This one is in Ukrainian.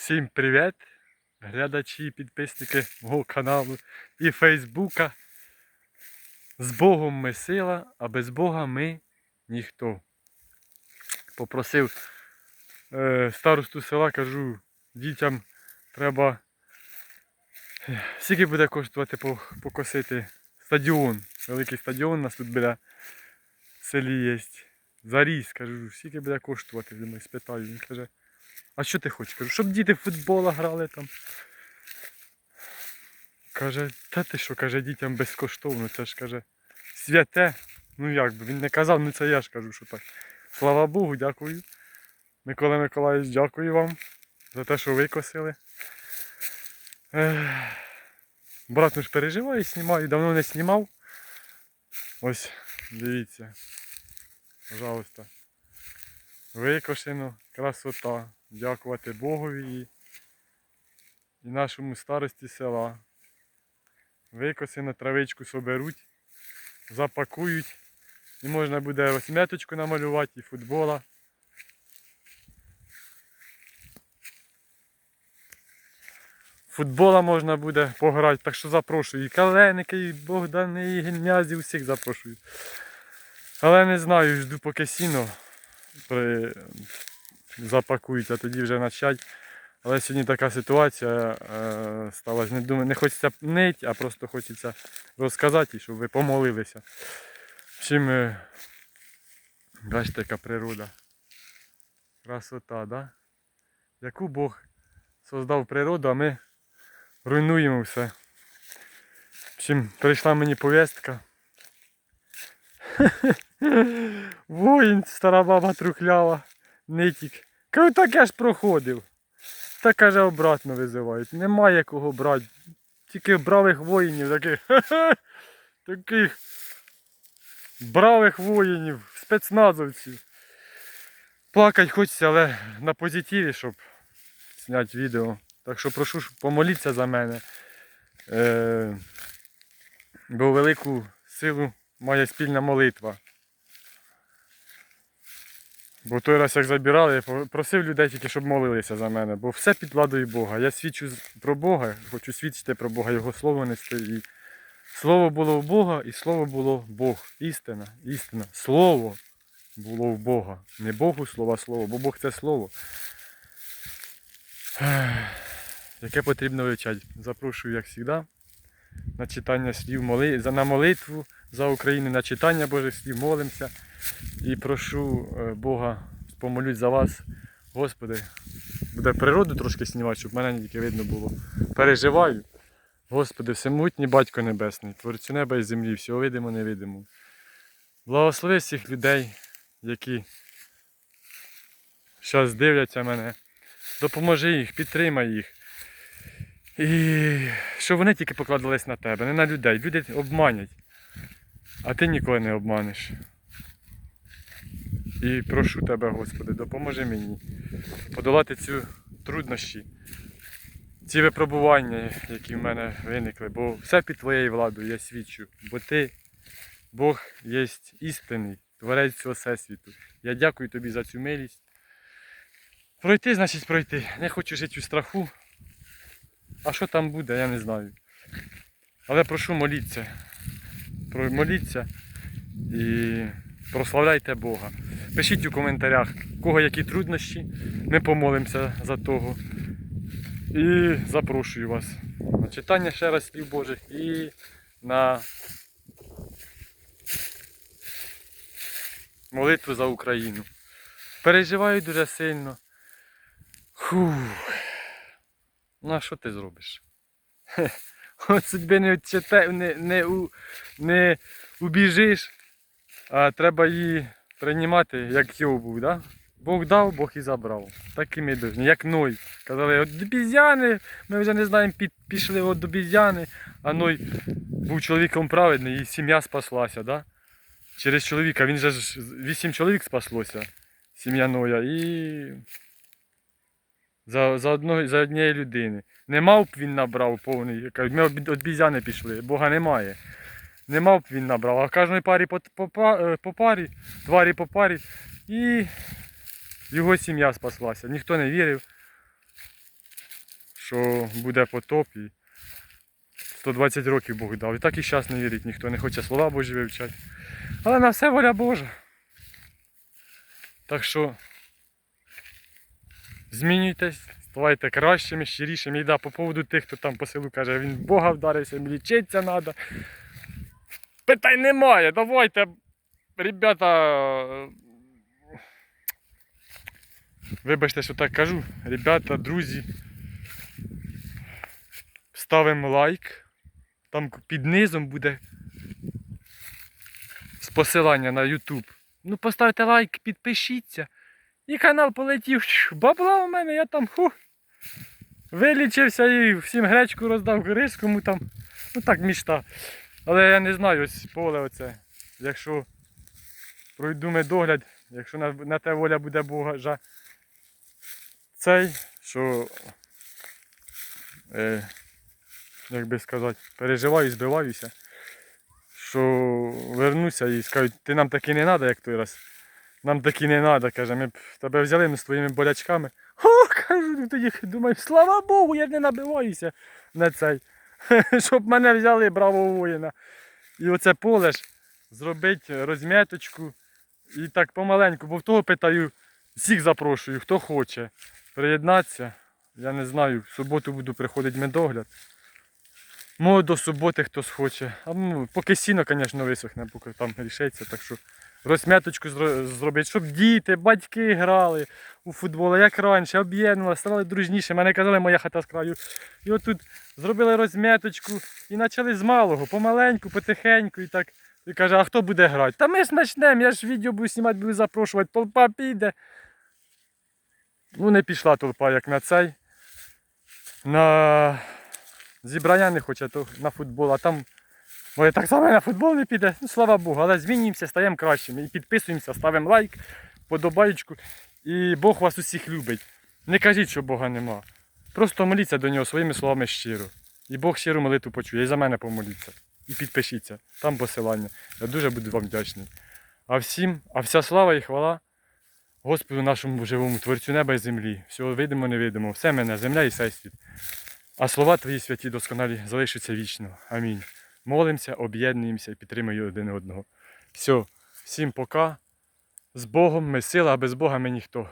Всім привіт, глядачі, і підписники мого каналу і Фейсбука. З Богом ми сила, а без Бога ми ніхто. Попросив е, старосту села, кажу, дітям треба. е, Скільки буде коштувати покосити стадіон. Великий стадіон у нас тут біля селі є. Заріс, кажу, скільки буде коштувати, думаю, спитаю. Він каже, а що ти хочеш? Кажу, щоб діти в футбола грали там. Каже, та ти що, каже, дітям безкоштовно, це ж каже, святе. Ну як би, він не казав, ну це я ж кажу, що так. Слава Богу, дякую. Микола Миколаївич, дякую вам за те, що викосили. Ех, Брат ну ж переживає, знімаю, давно не знімав. Ось, дивіться. Пожалуйста. Викошено, красота. Дякувати Богові і, і нашому старості села. Викосено, травичку соберуть, запакують. І можна буде ось намалювати і футбола. Футбола можна буде пограти, так що запрошую. І Каленики, і Богдани, і Гельмязі, усіх запрошую. Але не знаю, жду поки сіно при... запакують, а тоді вже почать. Але сьогодні така ситуація е, сталася. Не, не хочеться нить, а просто хочеться розказати, щоб ви помолилися. Чим е, бачите, яка природа. Красота, да? Яку Бог создав природу, а ми руйнуємо все. Чим прийшла мені повістка. Воїн, стара баба трухлява, нитік. Кажу, так я ж проходив. Та каже, обратно визивають. Немає кого брати. Тільки бравих воїнів, таких. таких бравих воїнів, спецназовців. Плакать хочеться, але на позитиві, щоб зняти відео. Так що прошу помоліться за мене. Е, бо велику силу має спільна молитва. Бо той раз як забирали, я просив людей тільки, щоб молилися за мене, бо все під владою Бога. Я свідчу про Бога, хочу свідчити про Бога, Його слово нести. І слово було в Бога, і слово було Бог. Істина, істина. Слово було в Бога. Не Богу слова слово, бо Бог це слово. Яке потрібно вивчати. Запрошую, як завжди, на читання слів на молитву за Україну, на читання Божих слів, молимося. І прошу е, Бога, помолюсь за вас. Господи, буде природу трошки знімати, щоб мене не тільки видно було. Переживаю. Господи, всемогутній Батько Небесний, творцю неба і землі, всього видимо, невидимо. Благослови всіх людей, які зараз дивляться мене. Допоможи їх, підтримай їх. І щоб вони тільки покладались на тебе, не на людей. Люди обманять, а ти ніколи не обманеш. І прошу тебе, Господи, допоможи мені подолати цю труднощі, ці випробування, які в мене виникли, бо все під твоєю владою я свідчу, бо ти, Бог, є істинний, творець цього всесвіту. Я дякую тобі за цю милість. Пройти, значить пройти. Не хочу жити у страху. А що там буде, я не знаю. Але прошу моліться. Моліться і прославляйте Бога. Пишіть у коментарях, у кого які труднощі. Ми помолимося за того. І запрошую вас на читання ще раз слів Божих і на молитву за Україну. Переживаю дуже сильно. Фух. Ну а що ти зробиш? От судьби не, відчете, не, не, у, не убіжиш, а треба її приймати, як його був, да? Бог дав, Бог і забрав. Так і ми повинні, як Ной. Казали, от до бізяни, ми вже не знаємо, під, пішли от до бізяни, а Ной був чоловіком праведний і сім'я спаслася, да? Через чоловіка, він же ж вісім чоловік спаслося, сім'я Ноя, і за, за, одного, за однієї людини. Не мав б він набрав повний. Ми від бізяни пішли, Бога немає. Не мав б він набрав, а кожної парі по, по, е, по парі, тварі по парі. І його сім'я спаслася. Ніхто не вірив. що буде потоп і 120 років Бог дав. І так і зараз не вірить, ніхто не хоче слова Божі вивчати. Але на все воля Божа. Так що змінюйтесь, ставайте кращими, щирішими. І да, по поводу тих, хто там по селу каже, він Бога вдарився, лічитися треба. Питань немає, давайте, ребята. Вибачте, що так кажу. Ребята, друзі. Ставимо лайк. Там під низом буде посилання на YouTube. Ну, поставте лайк, підпишіться. І канал полетів. Бабла у мене, я там ху. Вилічився і всім гречку роздав корис, кому там. Ну так, мічта. Але я не знаю, ось поле оце. Якщо пройду медогляд, якщо на, на те воля буде Бога, жа, цей, що, е, як би сказати, переживаю, збиваюся, що вернуся і скажуть, ти нам таки не треба, як той раз. Нам таки не треба, каже, ми б тебе взяли ми з твоїми болячками. О, кажу, ну тоді думаю, слава Богу, я не набиваюся на цей. Щоб мене взяли браво воїна. І оце поле ж зробить розм'яточку і так помаленьку, бо в того питаю, всіх запрошую, хто хоче приєднатися. Я не знаю, в суботу буду приходити медогляд. Може до суботи хтось хоче. А ну, поки сіно, звісно, висохне, поки там рішиться. Так що розм'яточку зробити, щоб діти, батьки грали у футбол, як раніше, об'єднувалися, ставали дружніше. Мене казали, моя хата з краю. І отут зробили розм'яточку і почали з малого, помаленьку, потихеньку і так. І каже, а хто буде грати? Та ми ж почнемо, я ж відео буду знімати, буду запрошувати, толпа піде. Ну, не пішла толпа, як на цей. На зібрання не хоче, то на футбол, а там. Може так само на футбол не піде. Ну, слава Богу, але змінюємося, стаємо кращими. І підписуємося, ставимо лайк, подобаєчку. І Бог вас усіх любить. Не кажіть, що Бога нема. Просто моліться до нього своїми словами щиро. І Бог щиру молитву почує. І за мене помоліться. І підпишіться. Там посилання. Я дуже буду вам вдячний. А всім, а вся слава і хвала Господу нашому живому Творцю неба і землі. Всього видимо, невидимо. Все мене, земля і всесвіт. А слова твої святі досконалі залишаться вічно. Амінь. Молимося, об'єднуємося і підтримуємо один одного. Все, всім пока. З Богом ми сила, а без Бога ми ніхто.